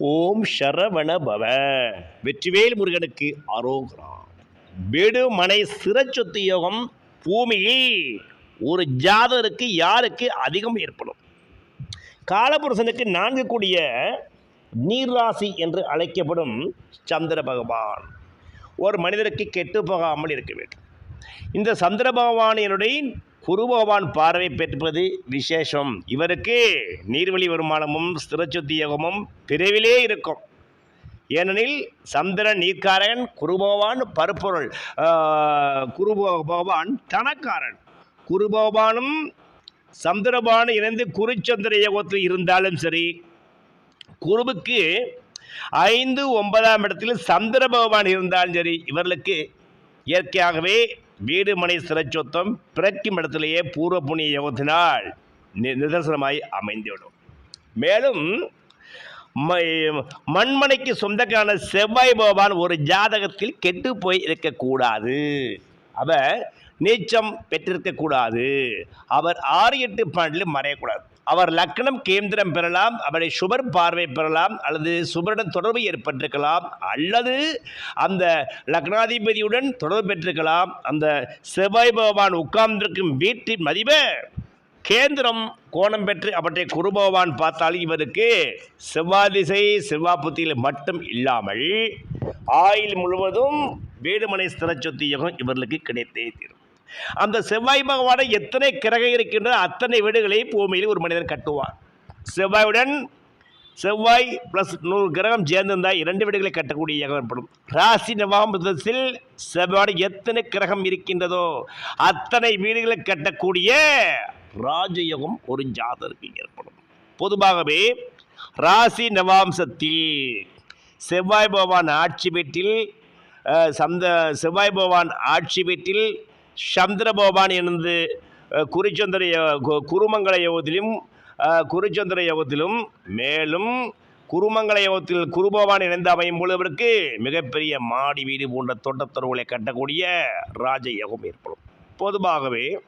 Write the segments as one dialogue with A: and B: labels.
A: ஓம் சரவண பவ. வெற்றிவேல் முருகனுக்கு அரோகிரான் விடுமனை சிறச்சொத்து யோகம் பூமியில். ஒரு ஜாதகருக்கு யாருக்கு அதிகம் ஏற்படும்? காலபுருஷனுக்கு நான்கு கூடிய நீர்ராசி என்று அழைக்கப்படும் சந்திர பகவான். ஒரு மனிதருக்கு கெட்டு போகாமல் இருக்க வேண்டும். இந்த சந்திர பகவானினுடைய குருபகவான் பார்வை பெற்றுவது விசேஷம். இவருக்கு நீர்வழி வருமானமும் ஸ்திரச்சொத்தி யோகமும் பிறவிலே இருக்கும். ஏனெனில் சந்திரன் நீர்க்காரன் குருபகவான் பருப்பொருள். ஆஹ், குரு பகவான் தனக்காரன். குருபகவானும் சந்திரபானு இணைந்து குருச்சந்திர யோகத்தில் இருந்தாலும் சரி குருவுக்கு ஐந்து ஒன்பதாம் இடத்தில் சந்திர பகவான் இருந்தாலும் சரி இவர்களுக்கு இயற்கையாகவே வீடு மனை சிறச்சொத்தம் பிறக்கும் இடத்திலேயே பூர்வ புண்ணிய யோகத்தினால் நி- நிதர்சனமாய் அமைந்துவிடும். மேலும் ம- மண்மனைக்கு சொந்தக்கான செவ்வாய் பகவான் ஒரு ஜாதகத்தில் கெட்டு போய் இருக்கக்கூடாது. அவர் நீச்சம் பெற்றிருக்கக்கூடாது. அவர் ஆறு எட்டு பன்னெண்டில் மறையக்கூடாது. அவர் லக்னம் கேந்திரம் பெறலாம் அவரை சுபர் பார்வை பெறலாம் அல்லது சுபருடன் தொடர்பு ஏற்பட்டிருக்கலாம் அல்லது அந்த லக்னாதிபதியுடன் தொடர்பு பெற்றிருக்கலாம். அந்த செவ்வாய் பகவான் உட்கார்ந்திருக்கும் வீட்டின் மதிப்பு கேந்திரம் கோணம் பெற்று அவற்றை குருபகவான் பார்த்தால் இவருக்கு செவ்வாய் திசை செவ்வாய் புத்தியில் மட்டும் இல்லாமல் ஆயுள் முழுவதும் வீடுமனை ஸ்திரச்சொத்து யோகம் இவர்களுக்கு கிடைத்தே தீரும். அந்த செவ்வாய் பகவானை எத்தனை கிரகம் இருக்கின்ற அத்தனை வீடுகளை பூமியில் ஒரு மனிதன் கட்டுவார் செவ்வாயுடன் செவ்வாய் ப்ளஸ் நூறு கிரகம் சேர்ந்திருந்தால் இரண்டு வீடுகளை கட்டக்கூடிய யோகம் ஏற்படும். ராசி நவாம்பதத்தில் செவ்வாய் எத்தனை கிரகம் இருக்கின்றதோ அத்தனை வீடுகளை கட்டக்கூடிய ராஜயோகம் ஒரு ஜாதருக்கு ஏற்படும். பொதுவாகவே ராசி நவாம்சத்தில் செவ்வாய் பகவான் ஆட்சி வீட்டில் சந்த செவ்வாய் பகவான் ஆட்சி வீட்டில் சந்திரபோபான் எனது குருச்சந்திர யோ- கு- குருமங்கள யோகத்திலும் குருச்சந்திர யோகத்திலும் மேலும் குருமங்கல யோகத்தில் குருபவான் இணைந்து அமையும் பொழுதவருக்கு மிகப்பெரிய மாடி வீடு போன்ற தோட்டத்தொருவுகளை கட்டக்கூடிய ராஜ யோகம் ஏற்படும். பொதுவாகவே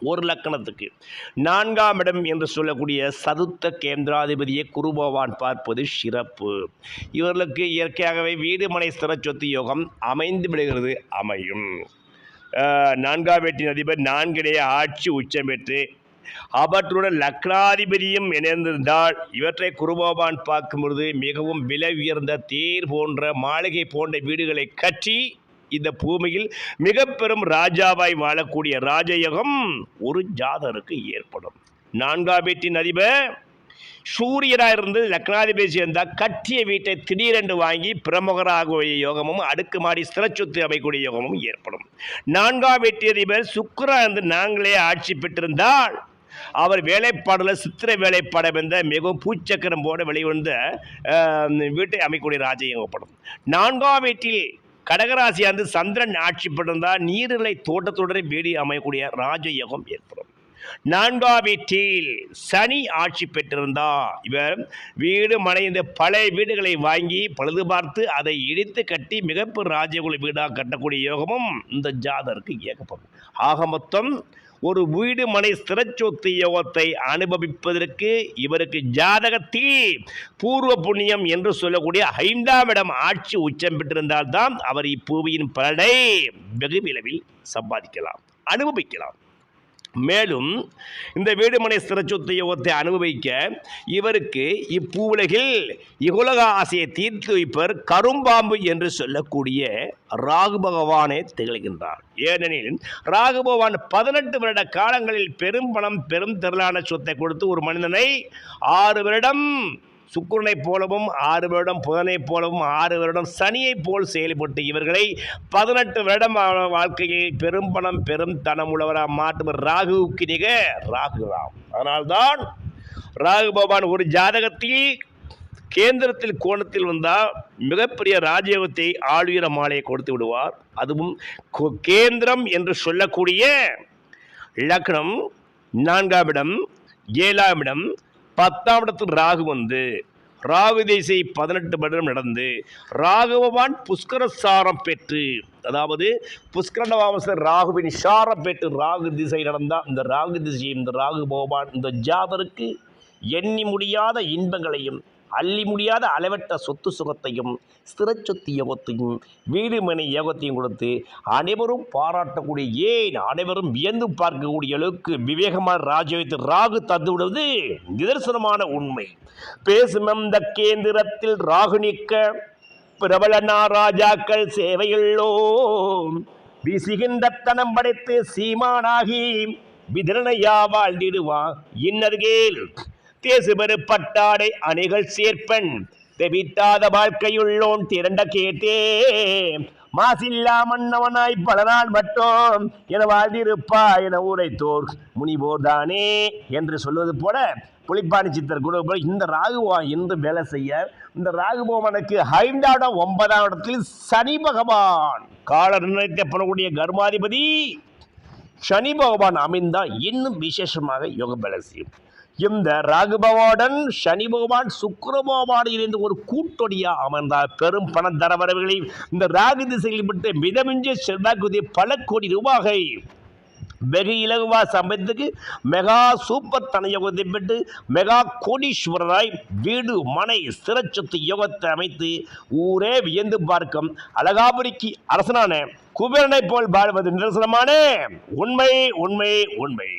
A: ஒரு லக்கணத்துக்கு நான்காம் இடம் என்று சொல்லக்கூடிய சதுர்த்த கேந்திராதிபதியை குருபோவான் பார்ப்பது சிறப்பு. இவர்களுக்கு இயற்கையாகவே வீடு சிற சொத்து யோகம் அமைந்து விடுகிறது அமையும். நான்காம் வீட்டின் அதிபர் நான்கிடையே ஆட்சி உச்சம் பெற்று அவற்றுடன் லக்னாதிபதியும் இணைந்திருந்தால் இவற்றை குருபோபான் பார்க்கும் பொழுது மிகவும் விலை உயர்ந்த தேர் போன்ற மாளிகை போன்ற வீடுகளை கட்டி இந்த பூமியில் மிக பெரும் ராஜாவாய் வாழக்கூடிய ராஜயோகம் ஒரு ஜாதருக்கு ஏற்படும். நான்காம் வீட்டின் அதிபர் சூரியனாக இருந்து லக்னாதிபதி சேர்ந்தால் கட்டிய வீட்டை திடீரென்று வாங்கி பிரமுகராகக்கூடிய யோகமும் அடுக்குமாடி ஸ்திரச்சொத்து அமைக்கூடிய யோகமும் ஏற்படும். நான்காம் வீட்டு அதிபர் சுக்கரா இருந்து நாங்களே ஆட்சி பெற்றிருந்தால் அவர் வேலைப்பாடில் சித்திர வேலைப்பாடம் என்ற மிகவும் பூச்சக்கரம் போட வெளிவந்த வீட்டை அமைக்கக்கூடிய ராஜயோகப்படும் நான்காம் வீட்டில் கடகராசியாந்து சந்திரன் ஆட்சி பெற்றிருந்தால் நீர்நிலை தோட்டத்துடன் வீடு அமையக்கூடிய ராஜயோகம் ஏற்படும். நான்காம் வீட்டில் சனி ஆட்சி பெற்றிருந்தா. இவர் வீடு மனை இந்த பழைய வீடுகளை வாங்கி பழுது பார்த்து அதை இடித்து கட்டி மிகப்பெரிய ராஜகுல வீடாக கட்டக்கூடிய யோகமும் இந்த ஜாதருக்கு இயக்கப்படும். ஆக மொத்தம் ஒரு வீடு மனை ஸ்திரச்சொத்து யோகத்தை அனுபவிப்பதற்கு இவருக்கு ஜாதகத்தில் பூர்வ புண்ணியம் என்று சொல்லக்கூடிய ஐந்தாம் இடம் ஆட்சி உச்சம் பெற்றிருந்தால்தான் அவர் இப்பூவியின் பலனை வெகு விரைவில் சம்பாதிக்கலாம் அனுபவிக்கலாம். மேலும் இந்த வீடுமனை சிறச்சொத்து யோகத்தை அனுபவிக்க இவருக்கு இப்பூவுலகில் இகுலக ஆசையை தீர்த்து வைப்பர் கரும்பாம்பு என்று சொல்லக்கூடிய ராகு பகவானே திகழ்கின்றார். ஏனெனில் ராகு பகவான் பதினெட்டு வருட காலங்களில் பெரும் பணம் பெரும் திரளான சொத்தை கொடுத்து ஒரு மனிதனை ஆறு வருடம் சுக்குரனைப் போலவும் ஆறு வருடம் புதனைப் போலவும் ஆறு வருடம் சனியைப் போல் செயல்பட்டு இவர்களை பதினெட்டு வருடம் வாழ்க்கையை பெரும் பணம் பெரும் தனம் உள்ளவராக மாற்றுவர் ராகுவுக்கு நிக ராகுதாம் அதனால்தான் ராகு பகவான் ஒரு ஜாதகத்தில் கேந்திரத்தில் கோணத்தில் வந்தால் மிகப்பெரிய ராஜயோகத்தை ஆளுயர மாலையை கொடுத்து விடுவார். அதுவும் கு- கேந்திரம் என்று சொல்லக்கூடிய லக்னம் நான்காம் இடம் ஏழாம் இடம் பத்தாம் இடத்தில் ராகு வந்து ராகு திசை பதினெட்டு வருடம் நடந்து ராகவவான் புஷ்கரசாரம் பெற்று அதாவது புஷ்கரவாமசர் ராகுவின் சாரம் பெற்று ராகு திசை நடந்தால் இந்த ராகு திசை இந்த ராகு பகவான் இந்த ஜாதருக்கு எண்ணி முடியாத இன்பங்களையும் அள்ளி முடியாத அளவற்ற சொத்து சுகத்தையும் ஸ்திரச்சொத்து யோகத்தையும் வீடுமனை யோகத்தையும் கொடுத்து அனைவரும் பாராட்டக்கூடிய ஏன் அனைவரும் வியந்து பார்க்கக்கூடிய அளவுக்கு விவேகமான ராஜ்யத்தை ராகு தந்து விடுவது நிதர்சனமான உண்மை. பேசும் கேந்திரத்தில் ராகு நிற்க பிரபலனா ராஜாக்கள் சேவையுள்ளோம். வீசுகின்ற தனம் படைத்து சீமானாகி விதிரணையா வாழ்ந்திடுவான். இன்னர்கேல் தேசுபெரு பட்டாடை அணிகள் சேர்ப்பன். தெவிட்டாத வாழ்க்கையுள்ளோன் திரண்ட கேட்டே. மாசில்லா மன்னவனாய் பல நாள் மட்டும் என வாழ்ந்திருப்பா என உரைத்தோர் முனிவோர் தானே என்று சொல்வது போல புலிப்பாணி சித்தர் குழு போல இந்த ராகுவான் என்று வேலை செய்ய இந்த ராகுபவனுக்கு ஐந்தாம் ஒன்பதாம் இடத்தில் சனி பகவான். கால நிர்ணயிக்கப்படக்கூடிய கர்மாதிபதி சனி பகவான் அமைந்தால் இன்னும் விசேஷமாக யோக வேலை செய்யும். இந்த ராகுபவாடன் சனி பகவான் சுக்கர பகவான் இணைந்து ஒரு கூட்டொடியா அமர்ந்தார். பெரும் பண தரவரவுகளை இந்த ராகு திசையில் விட்டு மிதமிஞ்சிய செல்வாக்குதி பல கோடி ரூபாயை வெகு இலகுவா சம்பந்தத்துக்கு மெகா சூப்பர் தன யோகத்தை பெற்று மெகா கோடீஸ்வரராய் வீடு மனை சிறச்சொத்து யோகத்தை அமைத்து ஊரே வியந்து பார்க்கும் அழகாபுரிக்கு அரசனான குபேரனை போல் வாழ்வது நிரசனமான உண்மை உண்மை உண்மை.